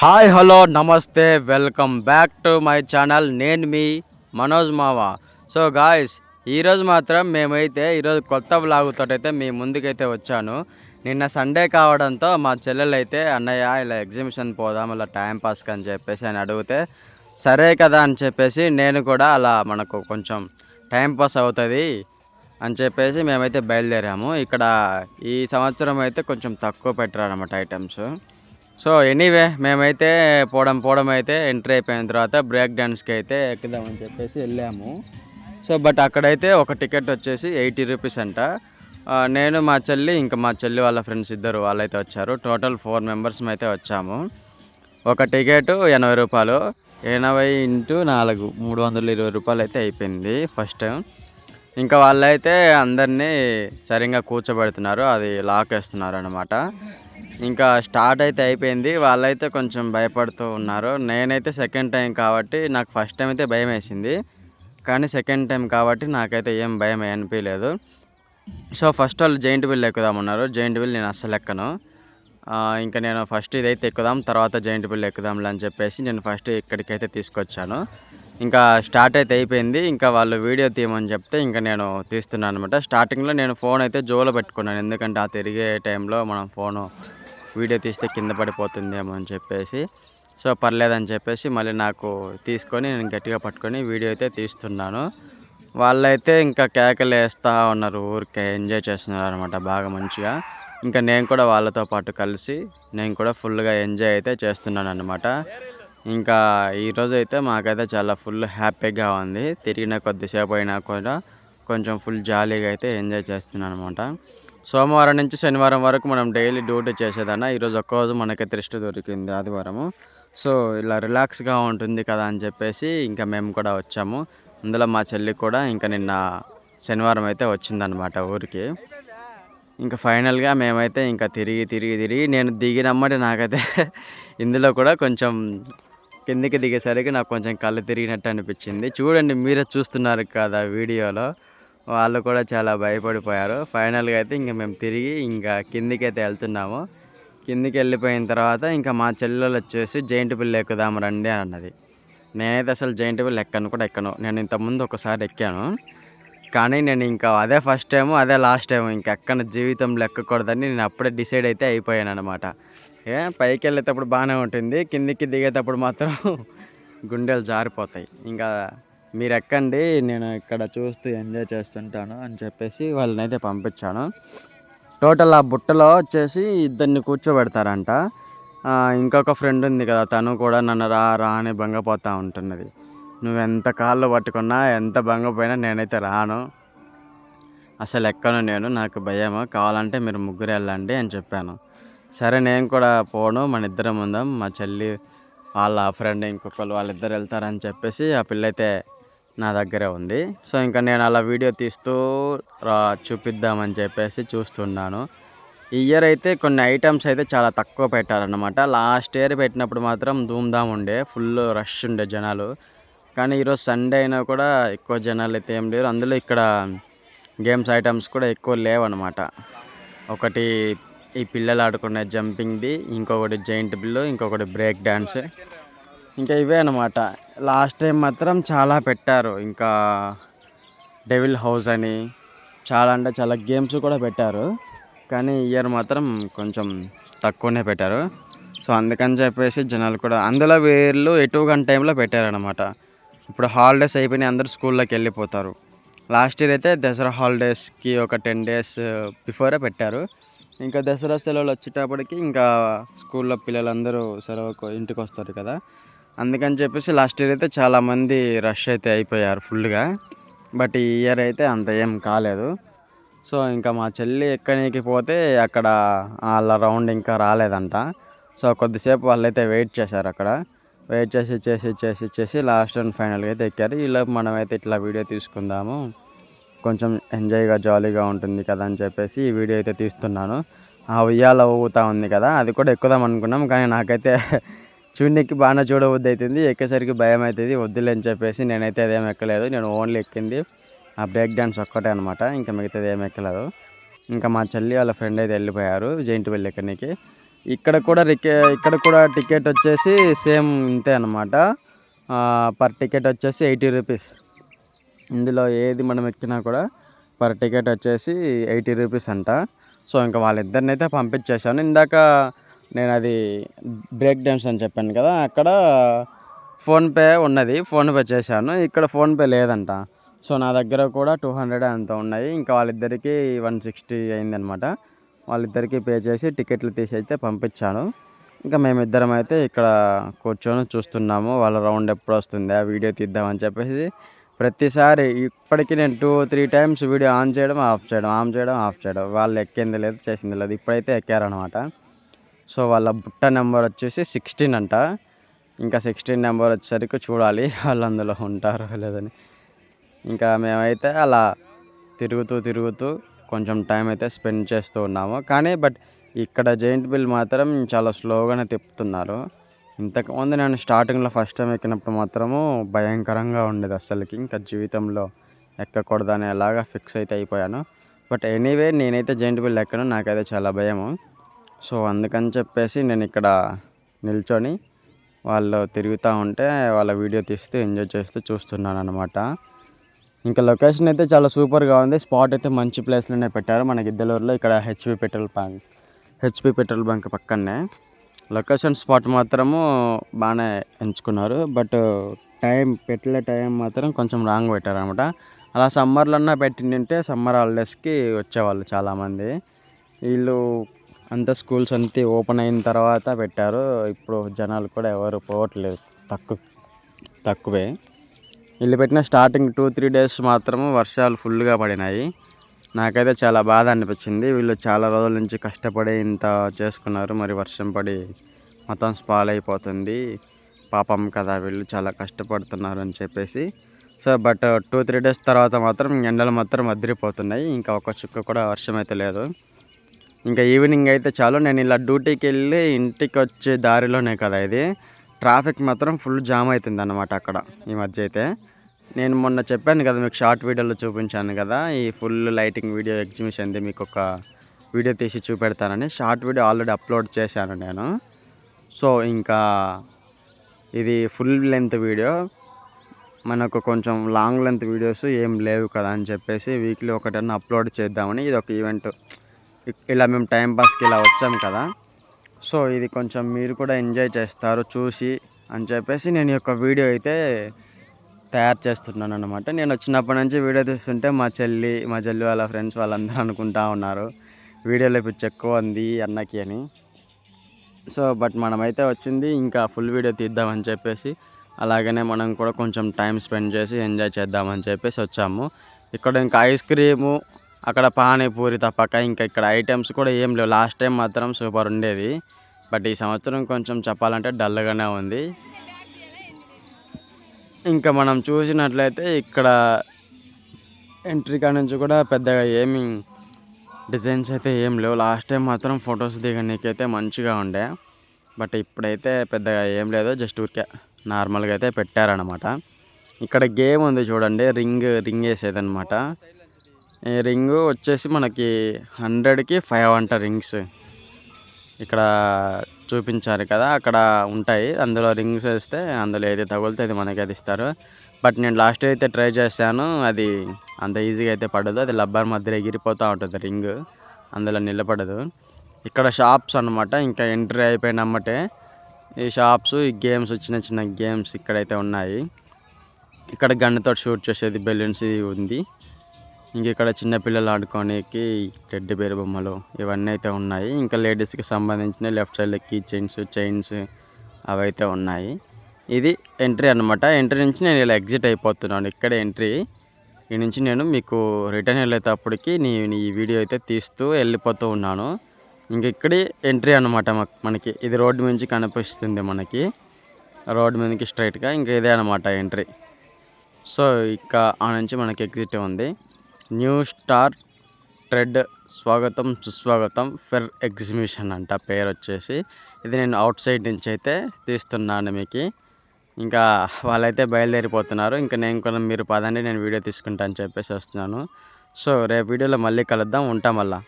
Hi hello నమస్తే welcome back to my channel. నేను మీ మనోజ్ మావా. సో గాయస్ ఈరోజు మాత్రం మేమైతే ఈరోజు కొత్త వ్లాగుతో అయితే మీ ముందుకైతే వచ్చాను. నిన్న సండే కావడంతో మా చెల్లెలు అయితే అన్నయ్య ఇలా ఎగ్జిబిషన్ పోదాం ఇలా టైం పాస్కి అని చెప్పేసి అని అడిగితే సరే కదా అని చెప్పేసి నేను కూడా అలా మనకు కొంచెం టైం పాస్ అవుతుంది అని చెప్పేసి మేమైతే బయలుదేరాము. ఇక్కడ ఈ సంవత్సరం అయితే కొంచెం తక్కువ పెట్టారనమాట ఐటమ్స్ సో ఎనీవే మేమైతే పోవడం పోవడం అయితే ఎంట్రీ అయిపోయిన తర్వాత బ్రేక్ డ్యాన్స్కి అయితే ఎక్కుదామని చెప్పేసి వెళ్ళాము. సో బట్ అక్కడైతే ఒక టికెట్ వచ్చేసి ఎయిటీ రూపీస్ అంట. Uh, నేను మా చెల్లి ఇంకా మా చెల్లి వాళ్ళ ఫ్రెండ్స్ ఇద్దరు వాళ్ళైతే వచ్చారు. టోటల్ ఫోర్ మెంబర్స్ అయితే వచ్చాము. ఒక టికెట్ ఎనభై రూపాయలు. ఎనభై ఇంటూ నాలుగు మూడు వందల ఇరవై రూపాయలు అయితే అయిపోయింది ఫస్ట్ ఇంకా వాళ్ళైతే అందరినీ సరిగ్గా కూర్చోబెడుతున్నారు. అది లాక్ వేస్తున్నారు అనమాట ఇంకా స్టార్ట్ అయితే అయిపోయింది. వాళ్ళైతే కొంచెం భయపడుతూ ఉన్నారు. నేనైతే సెకండ్ టైం కాబట్టి నాకు ఫస్ట్ టైం అయితే భయం వేసింది. కానీ సెకండ్ టైం కాబట్టి నాకైతే ఏం భయం అనిపించలేదు సో ఫస్ట్ వాళ్ళు జైంట్ వీల్ ఎక్కుదామన్నారు జైంట్ వీల్ నేను అస్సలు ఎక్కను. ఇంకా నేను ఫస్ట్ ఇదైతే ఎక్కుదాం తర్వాత జైంట్ వీల్ ఎక్కుదాంలే అని చెప్పేసి నేను ఫస్ట్ ఇక్కడికైతే తీసుకొచ్చాను. ఇంకా స్టార్ట్ అయితే అయిపోయింది. ఇంకా వాళ్ళు వీడియో తీయమని చెప్తే ఇంకా నేను తీస్తున్నాను అనమాట స్టార్టింగ్లో నేను ఫోన్ అయితే జోలో పెట్టుకున్నాను. ఎందుకంటే ఆ తిరిగే టైంలో మనం ఫోను వీడియో తీస్తే కింద పడిపోతుందేమో అని చెప్పేసి సో పర్లేదని చెప్పేసి మళ్ళీ నాకు తీసుకొని నేను గట్టిగా పట్టుకొని వీడియో అయితే తీస్తున్నాను. వాళ్ళైతే ఇంకా కేకలు వేస్తూ ఉన్నారు ఊరికే ఎంజాయ్ చేస్తున్నారు అనమాట బాగా మంచిగా. ఇంకా నేను కూడా వాళ్ళతో పాటు కలిసి నేను కూడా ఫుల్గా ఎంజాయ్ అయితే చేస్తున్నాను అనమాట ఇంకా ఈరోజు అయితే మాకైతే చాలా ఫుల్ హ్యాపీగా ఉంది. తిరిగిన కొద్దిసేపు అయినా కూడా కొంచెం ఫుల్ జాలీగా అయితే ఎంజాయ్ చేస్తున్నాను అనమాట సోమవారం నుంచి శనివారం వరకు మనం డైలీ డ్యూటీ చేసేదన్న ఈరోజు ఒక్కరోజు మనకి రెస్ట్ దొరికింది ఆదివారము. సో ఇలా రిలాక్స్గా ఉంటుంది కదా అని చెప్పేసి ఇంకా మేము కూడా వచ్చాము. అందులో మా చెల్లి కూడా ఇంకా నిన్న శనివారం అయితే వచ్చిందనమాట ఊరికి. ఇంకా ఫైనల్గా మేమైతే ఇంకా తిరిగి తిరిగి తిరిగి నేను దిగినమ్మటి నాకైతే ఇందులో కూడా కొంచెం కిందికి దిగేసరికి నాకు కొంచెం కళ్ళు తిరిగినట్టు అనిపించింది. చూడండి మీరే చూస్తున్నారు కదా వీడియోలో. వాళ్ళు కూడా చాలా భయపడిపోయారు. ఫైనల్గా అయితే ఇంకా మేము తిరిగి ఇంకా కిందికైతే వెళ్తున్నాము. కిందికి వెళ్ళిపోయిన తర్వాత ఇంకా మా చెల్లెలు వచ్చేసి జైంట్ బిల్ ఎక్కుదాం రండి అన్నది. నేనైతే అసలు జైంట్ బిల్ ఎక్కను కూడా ఎక్కను. నేను ఇంతకుముందు ఒకసారి ఎక్కాను. కానీ నేను ఇంకా అదే ఫస్ట్ టైము అదే లాస్ట్ టైం ఇంకా ఎక్కడ జీవితంలో ఎక్కకూడదని నేను అప్పుడే డిసైడ్ అయితే అయిపోయాను అనమాట ఏ పైకి వెళ్ళేటప్పుడు బాగానే ఉంటుంది. కిందికి దిగేటప్పుడు మాత్రం గుండెలు జారిపోతాయి. ఇంకా మీరు ఎక్కండి నేను ఇక్కడ చూస్తూ ఎంజాయ్ చేస్తుంటాను అని చెప్పేసి వాళ్ళని అయితే పంపించాను. టోటల్ ఆ బుట్టలో వచ్చేసి ఇద్దరిని కూర్చోబెడతారంట. ఇంకొక ఫ్రెండ్ ఉంది కదా తను కూడా నన్ను రా రా అని భంగపోతూ ఉంటున్నది. నువ్వు ఎంత కాళ్ళు పట్టుకున్నా ఎంత భంగపోయినా నేనైతే రాను. అసలు ఎక్కను నేను నాకు భయము. కావాలంటే మీరు ముగ్గురు వెళ్ళండి అని చెప్పాను. సరే నేను కూడా పోను మన ఇద్దరం ఉందాం. మా చెల్లి వాళ్ళ ఫ్రెండ్ ఇంకొకరు వాళ్ళిద్దరు వెళ్తారని చెప్పేసి ఆ పిల్లైతే నా దగ్గరే ఉంది. సో ఇంకా నేను అలా వీడియో తీస్తూ రా చూపిద్దామని చెప్పేసి చూస్తున్నాను. ఈ ఇయర్ అయితే కొన్ని ఐటమ్స్ అయితే చాలా తక్కువ పెట్టారన్నమాట. లాస్ట్ ఇయర్ పెట్టినప్పుడు మాత్రం ధూమ్ధామ్ ఉండే ఫుల్ రష్ ఉండే జనాలు. కానీ ఈరోజు సండే అయినా కూడా ఎక్కువ జనాలు అయితే ఏం లేరు. అందులో ఇక్కడ గేమ్స్ ఐటమ్స్ కూడా ఎక్కువ లేవన్నమాట. ఒకటి ఈ పిల్లలు ఆడుకునే జంపింగ్ది ఇంకొకటి జైంట్ బిల్లు ఇంకొకటి బ్రేక్ డ్యాన్స్ ఇంకా ఇవే అనమాట లాస్ట్ టైం మాత్రం చాలా పెట్టారు. ఇంకా డెవిల్ హౌస్ అని చాలా అంటే చాలా గేమ్స్ కూడా పెట్టారు. కానీ ఇయర్ మాత్రం కొంచెం తక్కువనే పెట్టారు. సో అందుకని చెప్పేసి జనాలు కూడా అందులో వీళ్ళు ఎటు గంట టైంలో పెట్టారనమాట ఇప్పుడు హాలిడేస్ అయిపోయినాయి అందరూ స్కూల్లోకి వెళ్ళిపోతారు. లాస్ట్ ఇయర్ అయితే దసరా హాలిడేస్కి ఒక టెన్ డేస్ బిఫోరే పెట్టారు. ఇంకా దసరా సెలవులు వచ్చేటప్పటికి ఇంకా స్కూల్లో పిల్లలందరూ సెలవుకు ఇంటికి వస్తారు కదా. అందుకని చెప్పేసి లాస్ట్ ఇయర్ అయితే చాలామంది రష్ అయితే అయిపోయారు ఫుల్గా. బట్ ఈ ఇయర్ అయితే అంత ఏం కాలేదు. సో ఇంకా మా చెల్లి ఎక్కడానికి పోతే అక్కడ వాళ్ళ రౌండ్ ఇంకా రాలేదంట. సో కొద్దిసేపు వాళ్ళైతే వెయిట్ చేశారు అక్కడ. వెయిట్ చేసి చేసి చేసి చేసి లాస్ట్ అండ్ ఫైనల్గా అయితే ఎక్కారు. ఈలోపు మనమైతే ఇట్లా వీడియో తీసుకుందాము. కొంచెం ఎంజాయ్గా జాలీగా ఉంటుంది కదా అని చెప్పేసి ఈ వీడియో అయితే తీస్తున్నాను. ఆ ఉయ్యాల ఊగుతూ ఉంది కదా అది కూడా ఎక్కుదాం అనుకున్నాం. కానీ నాకైతే చూడనికి బాగానే చూడవద్దు అవుతుంది ఎక్కేసరికి భయం అవుతుంది వద్దులే అని చెప్పేసి నేనైతే అదేం ఎక్కలేదు. నేను ఓన్లీ ఎక్కింది ఆ బ్రేక్ డ్యాన్స్ ఒక్కటే అనమాట ఇంకా మిగతాది ఏం ఎక్కలేదు. ఇంకా మా చెల్లి వాళ్ళ ఫ్రెండ్ అయితే వెళ్ళిపోయారు జైంట్ వెళ్ళి ఎక్కడికి ఇక్కడ కూడా రికే ఇక్కడ కూడా టికెట్ వచ్చేసి సేమ్ ఇంతే అనమాట పర్ టికెట్ వచ్చేసి ఎయిటీ రూపీస్. ఇందులో ఏది మనం ఎక్కినా కూడా పర్ టికెట్ వచ్చేసి ఎయిటీ రూపీస్ అంట. సో ఇంకా వాళ్ళిద్దరిని అయితే పంపించేశాను. ఇందాక నేను అది బ్రేక్ డ్యాన్స్ అని చెప్పాను కదా అక్కడ ఫోన్పే ఉన్నది ఫోన్పే చేశాను. ఇక్కడ ఫోన్పే లేదంట. సో నా దగ్గర కూడా టూ హండ్రెడ్ అంత ఉన్నాయి. ఇంకా వాళ్ళిద్దరికీ వన్ సిక్స్టీ అయిందనమాట. వాళ్ళిద్దరికీ పే చేసి టికెట్లు తీసి అయితే పంపించాను. ఇంకా మేమిద్దరం అయితే ఇక్కడ కూర్చొని చూస్తున్నాము. వాళ్ళ రౌండ్ ఎప్పుడు వస్తుంది ఆ వీడియో తీద్దామని చెప్పేసి ప్రతిసారి ఇప్పటికీ నేను two three times video on చేయడం ఆఫ్ చేయడం ఆన్ చేయడం ఆఫ్ చేయడం. వాళ్ళు ఎక్కింది లేదు చేసింది లేదు. ఇప్పుడైతే ఎక్కారనమాట. సో వాళ్ళ బుట్ట నెంబర్ వచ్చేసి సిక్స్టీన్ అంట. ఇంకా సిక్స్టీన్ నెంబర్ వచ్చేసరికి చూడాలి వాళ్ళు అందులో ఉంటారో లేదని. ఇంకా మేమైతే అలా తిరుగుతూ తిరుగుతూ కొంచెం టైం అయితే స్పెండ్ చేస్తూ ఉన్నాము. కానీ బట్ ఇక్కడ జైంట్ బిల్ మాత్రం చాలా స్లోగానే తిప్పుతున్నారు. ఇంతకుముందు నేను స్టార్టింగ్లో ఫస్ట్ టైం ఎక్కినప్పుడు మాత్రము భయంకరంగా ఉండేది అసలుకి ఇంకా జీవితంలో ఎక్కకూడదు అనేలాగా ఫిక్స్ అయితే అయిపోయాను. బట్ ఎనీవే నేనైతే జెయింట్ బిల్ ఎక్కను నాకైతే చాలా భయము. సో అందుకని చెప్పేసి నేను ఇక్కడ నిల్చొని వాళ్ళు తిరుగుతూ ఉంటే వాళ్ళ వీడియో తీస్తూ ఎంజాయ్ చేస్తూ చూస్తున్నాను అనమాట ఇంకా లొకేషన్ అయితే చాలా సూపర్గా ఉంది. స్పాట్ అయితే మంచి ప్లేస్లోనే పెట్టారు. మనకి ఇద్దలూరులో ఇక్కడ HP petrol bunk HP petrol bunk పక్కనే లొకేషన్ స్పాట్ మాత్రము బాగానే ఎంచుకున్నారు. బట్ టైం పెట్టలే టైం మాత్రం కొంచెం రాంగ్ పెట్టారనమాట అలా సమ్మర్లన్నా పెట్టింటే సమ్మర్ హాలిడేస్కి వచ్చేవాళ్ళు చాలామంది. వీళ్ళు అంతా స్కూల్స్ అంతా ఓపెన్ అయిన తర్వాత పెట్టారు. ఇప్పుడు జనాలు కూడా ఎవరు పోవట్లేదు. తక్కువ తక్కువే. వీళ్ళు పెట్టిన స్టార్టింగ్ టూ త్రీ డేస్ మాత్రం వర్షాలు ఫుల్గా పడినాయి. నాకైతే చాలా బాధ అనిపించింది. వీళ్ళు చాలా రోజుల నుంచి కష్టపడి ఇంత చేసుకున్నారు. మరి వర్షం పడి మొత్తం స్పాల్ అయిపోతుంది. పాపం కదా వీళ్ళు చాలా కష్టపడుతున్నారు అని చెప్పేసి. So but two three days తర్వాత మాత్రం ఎండలు మాత్రం అదిరిపోతున్నాయి. ఇంకా ఒక చుక్క కూడా వర్షం అయితే లేదు. ఇంకా ఈవినింగ్ అయితే చాలు. నేను ఇలా డ్యూటీకి వెళ్ళి ఇంటికి వచ్చే దారిలోనే కదా ఇది. ట్రాఫిక్ మాత్రం ఫుల్ జామ్ అవుతుంది అన్నమాట అక్కడ ఈ మధ్య అయితే. నేను మొన్న చెప్పాను కదా మీకు షార్ట్ వీడియోలో చూపించాను కదా. ఈ ఫుల్ లైటింగ్ వీడియో ఎగ్జిబిషన్ది మీకు ఒక వీడియో తీసి చూపెడతానని షార్ట్ వీడియో ఆల్రెడీ అప్లోడ్ చేశాను నేను. సో ఇంకా ఇది ఫుల్ లెంత్ వీడియో. మనకు కొంచెం లాంగ్ లెంత్ వీడియోస్ ఏం లేవు కదా అని చెప్పేసి వీక్లీ ఒకటన్నా అప్లోడ్ చేద్దామని ఇది ఒక ఈవెంట్. ఇలా మేము టైంపాస్కి ఇలా వచ్చాం కదా. సో ఇది కొంచెం మీరు కూడా ఎంజాయ్ చేస్తారు చూసి అని చెప్పేసి నేను యొక్క వీడియో అయితే తయారు చేస్తున్నాను అనమాట నేను వచ్చినప్పటి నుంచి వీడియో తీస్తుంటే మా చెల్లి మా చెల్లి వాళ్ళ ఫ్రెండ్స్ వాళ్ళందరూ అనుకుంటా ఉన్నారు. వీడియోలో పిచ్చి ఎక్కువ ఉంది అన్నకి అని. సో బట్ మనమైతే వచ్చింది ఇంకా ఫుల్ వీడియో తీద్దామని చెప్పేసి అలాగనే మనం కూడా కొంచెం టైం స్పెండ్ చేసి ఎంజాయ్ చేద్దామని చెప్పేసి వచ్చాము. ఇక్కడ ఇంకా ఐస్ క్రీము అక్కడ పానీపూరి తప్పక ఇంకా ఇక్కడ ఐటమ్స్ కూడా ఏం లేవు. లాస్ట్ టైం మాత్రం సూపర్ ఉండేది. బట్ ఈ సంవత్సరం కొంచెం చెప్పాలంటే డల్గానే ఉంది. ఇంకా మనం చూసినట్లయితే ఇక్కడ ఎంట్రీ కాడ నుంచి కూడా పెద్దగా ఏమి డిజైన్స్ అయితే ఏం లేవు. లాస్ట్ టైం మాత్రం ఫొటోస్ దిగనీకైతే మంచిగా ఉండే. బట్ ఇప్పుడైతే పెద్దగా ఏం లేదు. జస్ట్ ఊరికే నార్మల్గా అయితే పెట్టారనమాట ఇక్కడ గేమ్ ఉంది చూడండి. రింగ్ రింగ్ వేసేది అనమాట ఈ రింగ్ వచ్చేసి మనకి హండ్రెడ్కి ఫైవ్ అంట రింగ్స్. ఇక్కడ చూపించారు కదా అక్కడ ఉంటాయి. అందులో రింగ్స్ వేస్తే అందులో ఏది తగులుతే అది మనకి అది ఇస్తారు. బట్ నేను లాస్ట్ అయితే ట్రై చేశాను. అది అంత ఈజీగా అయితే పడదు. అది లబ్బర్ మధ్య ఎగిరిపోతూ ఉంటుంది రింగ్. అందులో నిలబడదు. ఇక్కడ షాప్స్ అనమాట ఇంకా ఎంట్రీ అయిపోయినమ్మటే ఈ షాప్స్ ఈ గేమ్స్ చిన్న చిన్న గేమ్స్ ఇక్కడైతే ఉన్నాయి. ఇక్కడ గన్నుతో షూట్ చేసేది బెలూన్స్ ఇది ఉంది. ఇక్కడ చిన్నపిల్లలు ఆడుకోనికి టెడ్డి బేర్ బొమ్మలు ఇవన్నీ అయితే ఉన్నాయి. ఇంకా లేడీస్కి సంబంధించిన లెఫ్ట్ సైడ్లో కీ చైన్స్ చైన్స్ అవైతే ఉన్నాయి. ఇది ఎంట్రీ అనమాట ఎంట్రీ నుంచి నేను ఇలా ఎగ్జిట్ అయిపోతున్నాను. ఇక్కడ ఎంట్రీ. ఈ నుంచి నేను మీకు రిటర్న్ వెళ్ళేటప్పటికి నీ ఈ వీడియో అయితే తీస్తూ వెళ్ళిపోతూ ఉన్నాను. ఇంక ఇక్కడే ఎంట్రీ అనమాట మనకి. ఇది రోడ్డు నుంచి కనిపిస్తుంది మనకి. రోడ్డు మీదకి స్ట్రైట్గా ఇంకా ఇదే అనమాట ఎంట్రీ. సో ఇక ఆ నుంచి మనకి ఎగ్జిట్ ఉంది. న్యూ స్టార్ ట్రెడ్ స్వాగతం సుస్వాగతం ఫెర్ ఎగ్జిబిషన్ అంట పేరు వచ్చేసి ఇది నేను అవుట్ సైడ్ నుంచి అయితే తీస్తున్నాను మీకు. ఇంకా వాళ్ళైతే బయలుదేరిపోతున్నారు. ఇంకా నేను కూడా మీరు పదండి నేను వీడియో తీసుకుంటా అని చెప్పేసి వస్తున్నాను. సో రేపు వీడియోలో మళ్ళీ కలుద్దాం. ఉంటాం మళ్ళా.